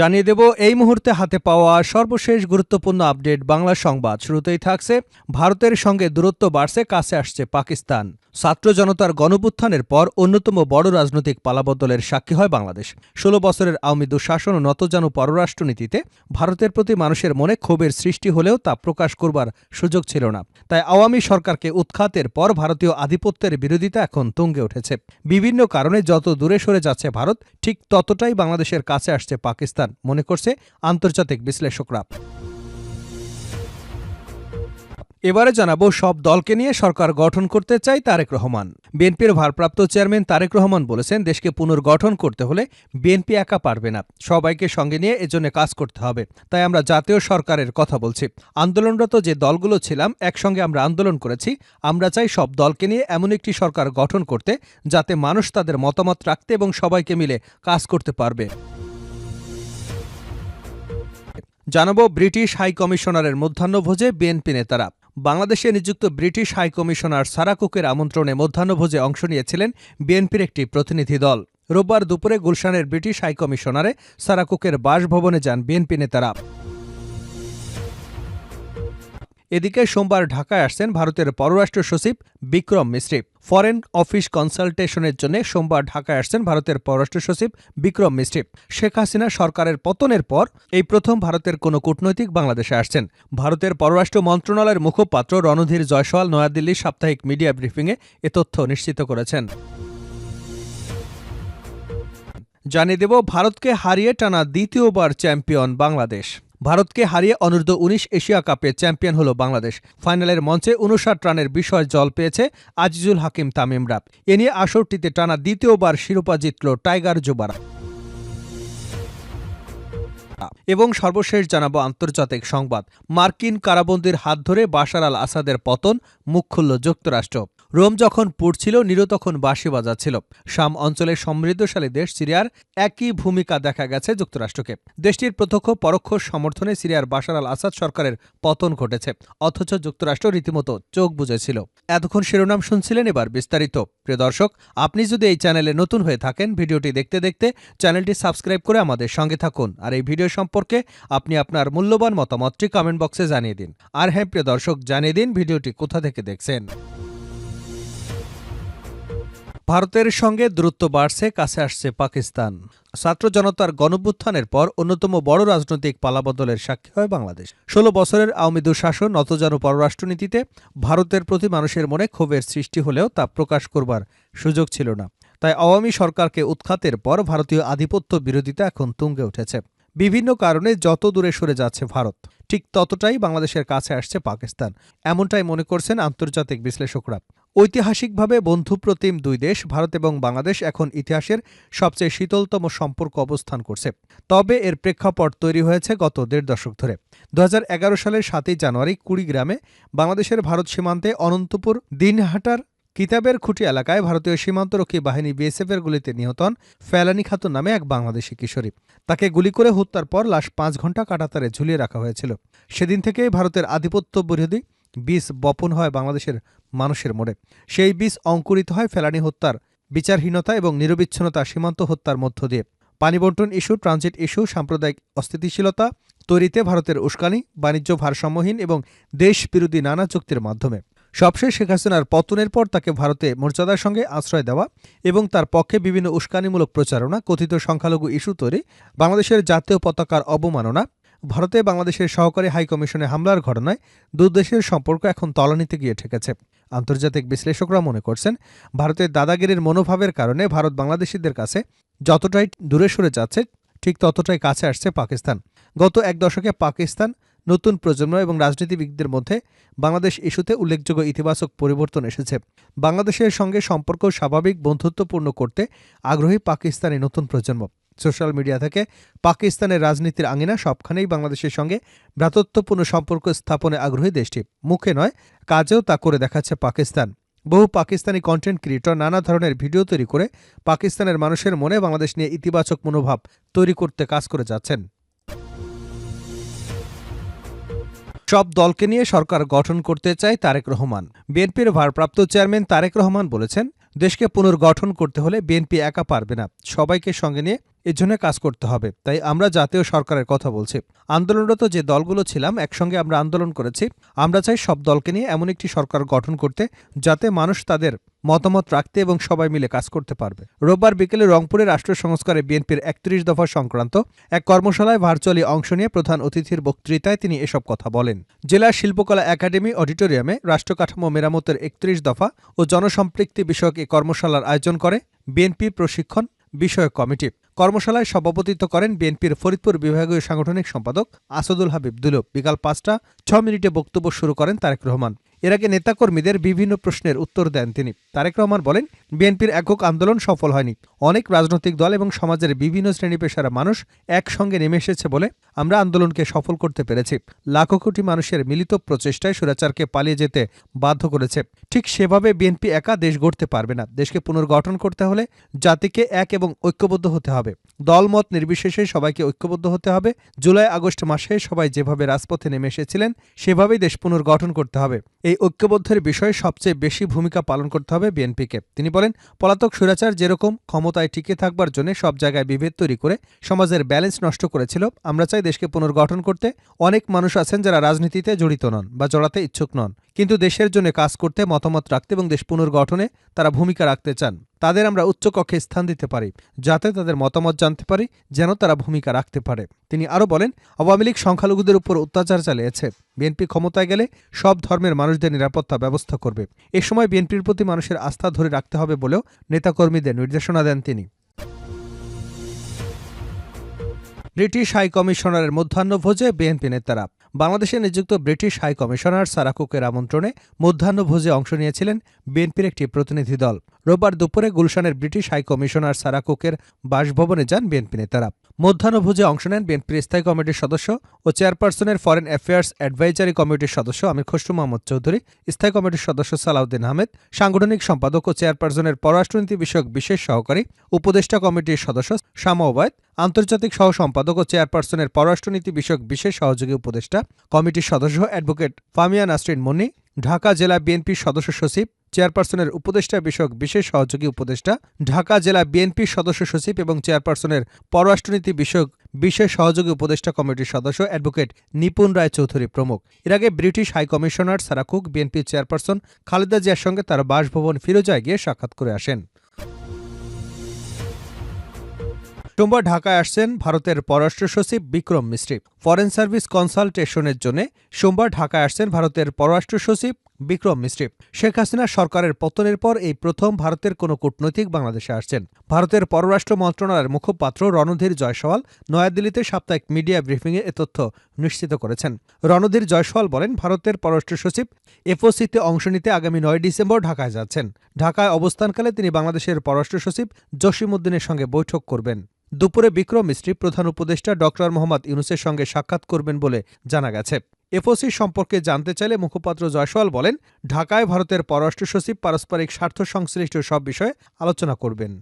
জানিয়ে দেব, এই মুহূর্তে হাতে পাওয়া সর্বশেষ গুরুত্বপূর্ণ আপডেট বাংলা সংবাদ। শুরুতেই থাকছে, ভারতের সঙ্গে দূরত্ব বাড়ছে, কাছে আসছে পাকিস্তান। ছাত্র জনতার গণপুত্থানের পর অন্যতম বড় রাজনৈতিক পালাবদলের সাক্ষী হয় বাংলাদেশ। ষোলো বছরের আওয়ামী দুঃশাসন ও নতজানু পররাষ্ট্রনীতিতে ভারতের প্রতি মানুষের মনে ক্ষোভের সৃষ্টি হলেও তা প্রকাশ করবার সুযোগ ছিল না। তাই আওয়ামী সরকারকে উৎখাতের পর ভারতীয় আধিপত্যের বিরোধিতা এখন তুঙ্গে উঠেছে। বিভিন্ন কারণে যত দূরে সরে যাচ্ছে ভারত, ঠিক ততটাই বাংলাদেশের কাছে আসছে পাকিস্তান। মনে করছে আন্তর্জাতিক বিশ্লেষকরা। এবারে জানাব, সব দলকে নিয়ে সরকার গঠন করতে চাই তারেক রহমান। বিএনপির ভারপ্রাপ্ত চেয়ারম্যান তারেক রহমান বলেছেন, দেশকে পুনর্গঠন করতে হলে বিএনপি একা পারবে না। সবাইকে সঙ্গে নিয়ে এজন্য কাজ করতে হবে। তাই আমরা জাতীয় সরকারের কথা বলছি। আন্দোলনরত যে দলগুলো ছিলাম, একসঙ্গে আমরা আন্দোলন করেছি। আমরা চাই সব দলকে নিয়ে এমন একটি সরকার গঠন করতে, যাতে মানুষ তাদের মতামত রাখতে এবং সবাইকে মিলে কাজ করতে পারবে। জানাব ব্রিটিশ হাইকমিশনারের মধ্যাহ্নভোজে বিএনপি নেতারা। বাংলাদেশে নিযুক্ত ব্রিটিশ হাইকমিশনার সারা কুকের আমন্ত্রণে মধ্যাহ্নভোজে অংশ নিয়েছিলেন বিএনপির একটি প্রতিনিধি দল। রোববার দুপুরে গুলশানের ব্রিটিশ হাইকমিশনারে সারা কুকের বাসভবনে যান বিএনপি নেতারা। এদিকে সোমবার ঢাকায় আসছেন ভারতের পররাষ্ট্র সচিব বিক্রম মিশ্রি। ফরেন অফিস কনসালটেশনের জন্য সোমবার ঢাকায় আসছেন ভারতের পররাষ্ট্র সচিব বিক্রম মিশ্রি। শেখ হাসিনা সরকারের পতনের পর এই প্রথম ভারতের কোনো কূটনৈতিক বাংলাদেশে আসছেন। ভারতের পররাষ্ট্র মন্ত্রণালয়ের মুখপাত্র রণধীর জয়সওয়াল নয়াদিল্লির সাপ্তাহিক মিডিয়া ব্রিফিংয়ে এ তথ্য নিশ্চিত করেছেন। জানিয়ে দেব, ভারতকে হারিয়ে টানা দ্বিতীয়বার চ্যাম্পিয়ন বাংলাদেশ। ভারতকে হারিয়ে অনূর্ধ্ব উনিশ এশিয়া কাপে চ্যাম্পিয়ন হল বাংলাদেশ। ফাইনালের মঞ্চে উনষাট রানের বিষয় জল পেয়েছে আজিজুল হাকিম তামিমরা এ নিয়ে আসরটিতে টানা দ্বিতীয়বার শিরোপা জিতল টাইগার জোবারা এবং সর্বশেষ জানাব আন্তর্জাতিক সংবাদ। মার্কিন কারাবন্দির হাত ধরে বাশার আল আসাদের পতন, মুখ খুলল যুক্তরাষ্ট্র। রোম যখন পুড়ছিল, নিরো তখন বাঁশি বাজাচ্ছিল। শাম অঞ্চলের সমৃদ্ধশালী দেশ সিরিয়ার একই ভূমিকা দেখা গেছে যুক্তরাষ্ট্রকে। দেশটির প্রত্যক্ষ পরোক্ষ সমর্থনে সিরিয়ার বাশার আল আসাদ সরকারের পতন ঘটেছে, অথচ যুক্তরাষ্ট্র রীতিমতো চোখ বুঝেছিল এতক্ষণ শিরোনাম শুনছিলেন এবার বিস্তারিত। প্রিয় দর্শক, আপনি যদি এই চ্যানেলে নতুন হয়ে থাকেন, ভিডিওটি দেখতে দেখতে চ্যানেলটি সাবস্ক্রাইব করে আমাদের সঙ্গে থাকুন। আর এই ভিডিও সম্পর্কে আপনি আপনার মূল্যবান মতামতটি কমেন্ট বক্সে জানিয়ে দিন। আর হ্যাঁ প্রিয় দর্শক, জানিয়ে দিন ভিডিওটি কোথা থেকে দেখছেন। ভারতের সঙ্গে দূরত্ব বাড়ছে, কাছে আসছে পাকিস্তান। ছাত্র জনতার গণভ্যুত্থানের পর অন্যতম বড় রাজনৈতিক পালাবদলের সাক্ষী হয় বাংলাদেশ। ষোলো বছরের আওয়ামী দুঃশাসন নতজানু পররাষ্ট্রনীতিতে ভারতের প্রতি মানুষের মনে ক্ষোভের সৃষ্টি হলেও তা প্রকাশ করবার সুযোগ ছিল না। তাই আওয়ামী সরকারকে উৎখাতের পর ভারতীয় আধিপত্য বিরোধিতা এখন তুঙ্গে উঠেছে। বিভিন্ন কারণে যত দূরে সরে যাচ্ছে ভারত, ঠিক ততটাই বাংলাদেশের কাছে আসছে পাকিস্তান। এমনটাই মনে করছেন আন্তর্জাতিক বিশ্লেষকরা। ঐতিহাসিকভাবে বন্ধুপ্রতিম দুই দেশ, ভারত এবং বাংলাদেশ, এখন ইতিহাসের সবচেয়ে শীতলতম সম্পর্ক অবস্থান করছে। তবে এর প্রেক্ষাপট তৈরি হয়েছে গত দেড় দশক ধরে। দুহাজার এগারো সালের সাতই জানুয়ারি কুড়িগ্রামে বাংলাদেশের ভারত সীমান্তে অনন্তপুর দিনহাটার কিতাবের খুঁটি এলাকায় ভারতীয় সীমান্তরক্ষী বাহিনী বিএসএফের গুলিতে নিহত হন ফেলানি খাতুন নামে এক বাংলাদেশি কিশোরী। তাকে গুলি করে হত্যার পর লাশ পাঁচ ঘণ্টা কাটাতারে ঝুলিয়ে রাখা হয়েছিল। সেদিন থেকেই ভারতের আধিপত্য বিরোধী বীজ বপন হয় বাংলাদেশের মানুষের মোড়ে। সেই বীজ অঙ্কুরিত হয় ফেলানি হত্যার বিচারহীনতা এবং নিরবিচ্ছিন্নতা সীমান্ত হত্যার মধ্য দিয়ে। পানিবন্টন ইস্যু, ট্রানজিট ইস্যু, সাম্প্রদায়িক অস্থিতিশীলতা তৈরিতে ভারতের উস্কানি, বাণিজ্য ভারসাম্যহীন এবং দেশবিরোধী নানা চুক্তির মাধ্যমে। সবশেষ শেখ হাসিনার পতনের পর তাকে ভারতে মর্যাদার সঙ্গে আশ্রয় দেওয়া এবং তার পক্ষে বিভিন্ন উস্কানিমূলক প্রচারণা, কথিত সংখ্যালঘু ইস্যু তৈরি, বাংলাদেশের জাতীয় পতাকার অবমাননা ভারতে বাংলাদেশের সহকারী হাইকমিশনে হামলার ঘটনায় দুদেশের সম্পর্ক এখন তলানিতে গিয়ে ঠেকেছে। আন্তর্জাতিক বিশ্লেষকরা মনে করছেন, ভারতের দাদাগিরির মনোভাবের কারণে ভারত বাংলাদেশিদের কাছে যতটাই দূরে সরে যাচ্ছে, ঠিক ততটাই কাছে আসছে পাকিস্তান। গত এক দশকে পাকিস্তান নতুন প্রজন্ম এবং রাজনীতিবিদদের মধ্যে বাংলাদেশ ইস্যুতে উল্লেখযোগ্য ইতিবাচক পরিবর্তন এসেছে। বাংলাদেশের সঙ্গে সম্পর্ক স্বাভাবিক বন্ধুত্বপূর্ণ করতে আগ্রহী পাকিস্তানি নতুন প্রজন্ম। সোশ্যাল মিডিয়া থেকে পাকিস্তানের রাজনীতির আঙিনা সবখানেই বাংলাদেশের সঙ্গে ভ্রাতত্বপূর্ণ সম্পর্ক স্থাপনে আগ্রহী দেশটি। মুখে নয়, কাজেও তা করে দেখাচ্ছে পাকিস্তান। বহু পাকিস্তানি কন্টেন্ট ক্রিয়েটর নানা ধরনের ভিডিও তৈরি করে পাকিস্তানের মানুষের মনে বাংলাদেশ নিয়ে ইতিবাচক মনোভাব তৈরি করতে কাজ করে যাচ্ছেন। সব দলকে নিয়ে সরকার গঠন করতে চায় তারেক রহমান। বিএনপির ভারপ্রাপ্ত চেয়ারম্যান তারেক রহমান বলেছেন, দেশকে পুনর্গঠন করতে হলে বিএনপি একা পারবে না। সবাইকে সঙ্গে নিয়ে এর জন্য কাজ করতে হবে। তাই আমরা জাতীয় সরকারের কথা বলছি। আন্দোলনরত যে দলগুলো ছিলাম, একসঙ্গে আমরা আন্দোলন করেছি। আমরা চাই সব দলকে নিয়ে এমন একটি সরকার গঠন করতে, যাতে মানুষ তাদের মতামত রাখতে এবং সবাই মিলে কাজ করতে পারবে। রোববার বিকেলে রংপুরে রাষ্ট্র সংস্কারে বিএনপির একত্রিশ দফা সংক্রান্ত এক কর্মশালায় ভার্চুয়ালি অংশ নিয়ে প্রধান অতিথির বক্তৃতায় তিনি এসব কথা বলেন। জেলা শিল্পকলা একাডেমি অডিটোরিয়ামে রাষ্ট্রকাঠামো মেরামতের একত্রিশ দফা ও জনসম্পৃক্তি বিষয়ক এই কর্মশালার আয়োজন করে বিএনপি প্রশিক্ষণ বিষয়ক কমিটি। কর্মশালায় সভাপতিত্ব করেন বিএনপির ফরিদপুর বিভাগীয় সাংগঠনিক সম্পাদক আসাদুল হাবিব দুলুপ। বিকাল পাঁচটা ছ মিনিটে বক্তব্য শুরু করেন তারেক রহমান। এর আগে নেতাকর্মীদের বিভিন্ন প্রশ্নের উত্তর দেন তিনি। তারেক রহমান বলেন, বিএনপির একক আন্দোলন সফল হয়নি। অনেক রাজনৈতিক দল এবং সমাজের বিভিন্ন শ্রেণি পেশার মানুষ একসঙ্গে নেমে এসেছে বলে আমরা আন্দোলনকে সফল করতে পেরেছি। লাখো কোটি মানুষের মিলিত প্রচেষ্টায় সুরাচারকে পালিয়ে যেতে বাধ্য করেছে। ঠিক সেভাবে বিএনপি একা দেশ গড়তে পারবে না। দেশকে পুনর্গঠন করতে হলে জাতিকে এক এবং ঐক্যবদ্ধ হতে হবে। দলমত নির্বিশেষে সবাইকে ঐক্যবদ্ধ হতে হবে। জুলাই আগস্ট মাসে সবাই যেভাবে রাজপথে নেমে এসেছিলেন, সেভাবেই দেশ পুনর্গঠন করতে হবে। এই ঐক্যবদ্ধের বিষয়ে সবচেয়ে বেশি ভূমিকা পালন করতে হবে বিএনপিকে। তিনি বলেন, পলাতক সুরাচার যেরকম ক্ষমতায় টিকে থাকবার জন্য সব জায়গায় বিভেদ তৈরি করে সমাজের ব্যালেন্স নষ্ট করেছিল, আমরা চাই দেশকে পুনর্গঠন করতে অনেক মানুষ আছেন যারা রাজনীতিতে জড়িত নন বা জড়াতে ইচ্ছুক নন। কিন্তু দেশের জন্য কাজ করতে মতামত রাখতে এবং দেশ পুনর্গঠনে তারা ভূমিকা রাখতে চান। তাদের আমরা উচ্চকক্ষে স্থান দিতে পারি, যাতে তাদের মতামত জানতে পারি, যেন তারা ভূমিকা রাখতে পারে। তিনি আরও বলেন, আওয়ামী লীগ সংখ্যালঘুদের উপর অত্যাচার চালিয়েছে। বিএনপি ক্ষমতায় গেলে সব ধর্মের মানুষদের নিরাপত্তা ব্যবস্থা করবে। এ সময় বিএনপির প্রতি মানুষের আস্থা ধরে রাখতে হবে বলেও নেতাকর্মীদের নির্দেশনা দেন তিনি। ব্রিটিশ হাই কমিশনারের মধ্যাহ্নভোজে বিএনপি নেতারা বাংলাদেশে নিযুক্ত ব্রিটিশ হাই কমিশনার সারাকুকের আমন্ত্রণে মধ্যাহ্নভোজে অংশ নিয়েছিলেন বিএনপির একটি প্রতিনিধি দল। রোববার দুপুরে গুলশানের ব্রিটিশ হাই কমিশনার সারাকুকের বাসভবনে যান বিএনপি নেতারা। মধ্যাহ্নভোজে অংশ নেন বিএনপির স্থায়ী কমিটির সদস্য ও চেয়ারপারসনের ফরেন অ্যাফেয়ার্স অ্যাডভাইজারি কমিটির সদস্য আমির খসরু মোহাম্মদ চৌধুরী, স্থায়ী কমিটির সদস্য সালাউদ্দিন আহমেদ, সাংগঠনিক সম্পাদক ও চেয়ারপারসনের পররাষ্ট্রনীতি বিষয়ক বিশেষ সহকারী, উপদেষ্টা কমিটির সদস্য শামা ওবায়দ, আন্তর্জাতিক সহ সম্পাদক ও চেয়ারপারসনের পররাষ্ট্রনীতি বিষয়ক বিশেষ সহযোগী উপদেষ্টা, কমিটির সদস্য অ্যাডভোকেট ফামিয়া নাসরিন মুন্নি, ঢাকা জেলা বিএনপির সদস্য সচিব চেয়ারপারসনের উপদেষ্টা বিষয়ক বিশেষ সহযোগী উপদেষ্টা, ঢাকা জেলা বিএনপির সদস্য সচিব এবং চেয়ারপারসনের পররাষ্ট্রনীতি বিষয়ক বিশেষ সহযোগী উপদেষ্টা কমিটির সদস্য অ্যাডভোকেট নিপুণ রায় চৌধুরী প্রমুখ। এর আগে British high commissioner Sarah Cook বিএনপির চেয়ারপারসন খালেদা জিয়ার সঙ্গে তার বাসভবন ফিরোজায় গিয়ে সাক্ষাৎ করে আসেন। সোমবার ঢাকায় আসছেন ভারতের পররাষ্ট্র সচিব বিক্রম মিশ্রি। ফরেন সার্ভিস কনসালটেশনের জন্য সোমবার ঢাকায় আসছেন ভারতের পররাষ্ট্র সচিব বিক্রম মিশ্রি শেখ হাসিনা সরকারের পতনের পর এই প্রথম ভারতের কোনো কূটনৈতিক বাংলাদেশে আসছেন। ভারতের পররাষ্ট্র মন্ত্রণালয়ের মুখপাত্র রণধীর জয়সওয়াল নয়াদিল্লিতে সাপ্তাহিক মিডিয়া ব্রিফিংয়ে এ তথ্য নিশ্চিত করেছেন। রণধীর জয়সওয়াল বলেন, ভারতের পররাষ্ট্র সচিব এফওসিতে অংশ নিতে আগামী নয় ডিসেম্বর ঢাকায় যাচ্ছেন। ঢাকায় অবস্থানকালে তিনি বাংলাদেশের পররাষ্ট্র সচিব জসিমউদ্দিনের সঙ্গে বৈঠক করবেন। দুপুরে বিক্রম মিস্ত্রি প্রধান উপদেষ্টা ড মোহাম্মদ ইউনুসের সঙ্গে সাক্ষাৎ করবেন বলে জানা গেছে। এফওসি সম্পর্কে জানতে চাইলে মুখপাত্র জয়সওয়াল বলেন, ঢাকায় ভারতের পররাষ্ট্র সচিব পারস্পরিক স্বার্থ সংশ্লিষ্ট সব বিষয়ে আলোচনা করবেন।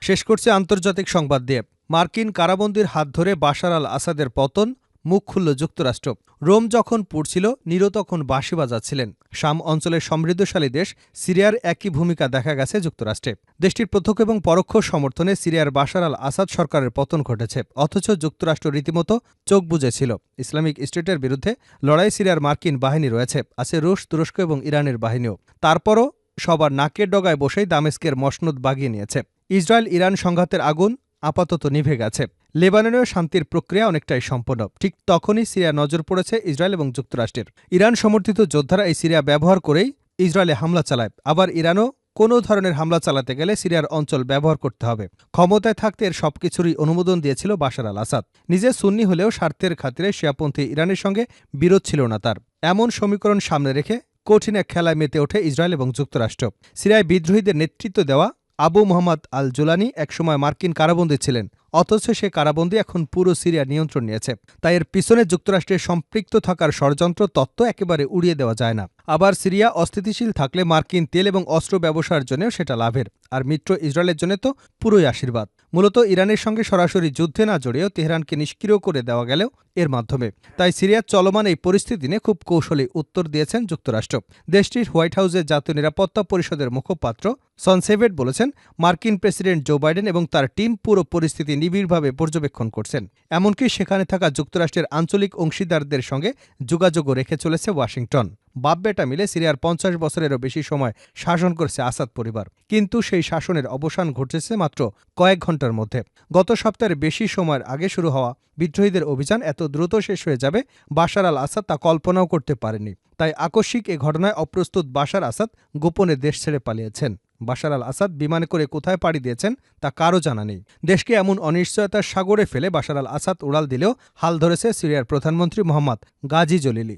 শেষ করছে আন্তর্জাতিক সংবাদ দিয়ে। মার্কিন কারাবন্দির হাত ধরে বাশার আল আসাদের পতন মুখ খুলল যুক্তরাষ্ট্র। রোম যখন পুড়ছিল, নিরো তখন বাঁশি বাজাচ্ছিলেন। শাম অঞ্চলের সমৃদ্ধশালী দেশ, সিরিয়ার একই ভূমিকা দেখা গেছে যুক্তরাষ্ট্রে। দেশটির প্রত্যক্ষ এবং পরোক্ষ সমর্থনে সিরিয়ার বাশার আল আসাদ সরকারের পতন ঘটেছে। অথচ যুক্তরাষ্ট্র রীতিমতো চোখ বুঝেছিল ইসলামিক স্টেটের বিরুদ্ধে লড়াই সিরিয়ার মার্কিন বাহিনী রয়েছে। আছে রুশ, তুরস্ক এবং ইরানের বাহিনীও। তারপরও সবার নাকের ডগায় বসেই দামেস্কের মসনদ বাগিয়ে নিয়েছে। ইসরায়েল ইরান সংঘাতের আগুন আপাতত নিভে গেছে। লেবাননেও শান্তির প্রক্রিয়া অনেকটাই সম্পন্ন। ঠিক তখনই সিরিয়া নজর পড়েছে ইসরায়েল এবং যুক্তরাষ্ট্রের। ইরান সমর্থিত যোদ্ধারা এই সিরিয়া ব্যবহার করেই ইসরায়েলে হামলা চালায়। আবার ইরানও কোনো ধরনের হামলা চালাতে গেলে সিরিয়ার অঞ্চল ব্যবহার করতে হবে। ক্ষমতায় থাকতে এর সবকিছুরই অনুমোদন দিয়েছিল বাশার আল আসাদ। নিজে সুন্নি হলেও স্বার্থের খাতিরে শিয়াপন্থী ইরানের সঙ্গে বিরোধ ছিল না তার। এমন সমীকরণ সামনে রেখে কঠিন এক খেলায় মেতে ওঠে ইসরায়েল এবং যুক্তরাষ্ট্র। সিরিয়ায় বিদ্রোহীদের নেতৃত্ব দেওয়া আবু মোহাম্মদ আল জোলানি একসময় মার্কিন কারাবন্দী ছিলেন। অথচ সে কারাবন্দী এখন পুরো সিরিয়া নিয়ন্ত্রণ নিয়েছে। তাই এর পিছনে যুক্তরাষ্ট্রের সম্পৃক্ত থাকার ষড়যন্ত্র তত্ত্ব একেবারে উড়িয়ে দেওয়া যায় না। আবার সিরিয়া অস্থিতিশীল থাকলে মার্কিন তেল এবং অস্ত্র ব্যবসার জন্যও সেটা লাভের। আর মিত্র ইসরায়েলের জন্য তো পুরোই আশীর্বাদ। মূলত ইরানের সঙ্গে সরাসরি যুদ্ধে না জড়িয়েও তেহরানকে নিষ্ক্রিয় করে দেওয়া গেলেও এর মাধ্যমে। তাই সিরিয়ার চলমান এই পরিস্থিতি নিয়ে খুব কৌশলী উত্তর দিয়েছেন যুক্তরাষ্ট্র। দেশটির হোয়াইট হাউসের জাতীয় নিরাপত্তা পরিষদের মুখপাত্র সনসেভেট বলেছেন, মার্কিন প্রেসিডেন্ট জো বাইডেন এবং তার টিম পুরো পরিস্থিতি নিবিড়ভাবে পর্যবেক্ষণ করছেন। এমনকি সেখানে থাকা যুক্তরাষ্ট্রের আঞ্চলিক অংশীদারদের সঙ্গে যোগাযোগও রেখে চলেছে ওয়াশিংটন। বাপ বেটা মিলে সিরিয়ার পঞ্চাশ বছরেরও বেশি সময় শাসন করছে আসাদ পরিবার। কিন্তু সেই শাসনের অবসান ঘটেছে মাত্র কয়েক ঘণ্টার মধ্যে। গত সপ্তাহের বেশি সময়ের আগে শুরু হওয়া বিদ্রোহীদের অভিযান এত দ্রুত শেষ হয়ে যাবে, বাশার আল আসাদ তা কল্পনাও করতে পারেনি। তাই আকস্মিক এ ঘটনায় অপ্রস্তুত বাশার আসাদ গোপনে দেশ ছেড়ে পালিয়েছেন। বাশার আল আসাদ বিমানে করে কোথায় পাড়ি দিয়েছেন তা কারও জানা নেই। দেশকে এমন অনিশ্চয়তার সাগরে ফেলে বাশার আল আসাদ উড়াল দিলেও হাল ধরেছে সিরিয়ার প্রধানমন্ত্রী মোহাম্মদ গাজি জলিলি।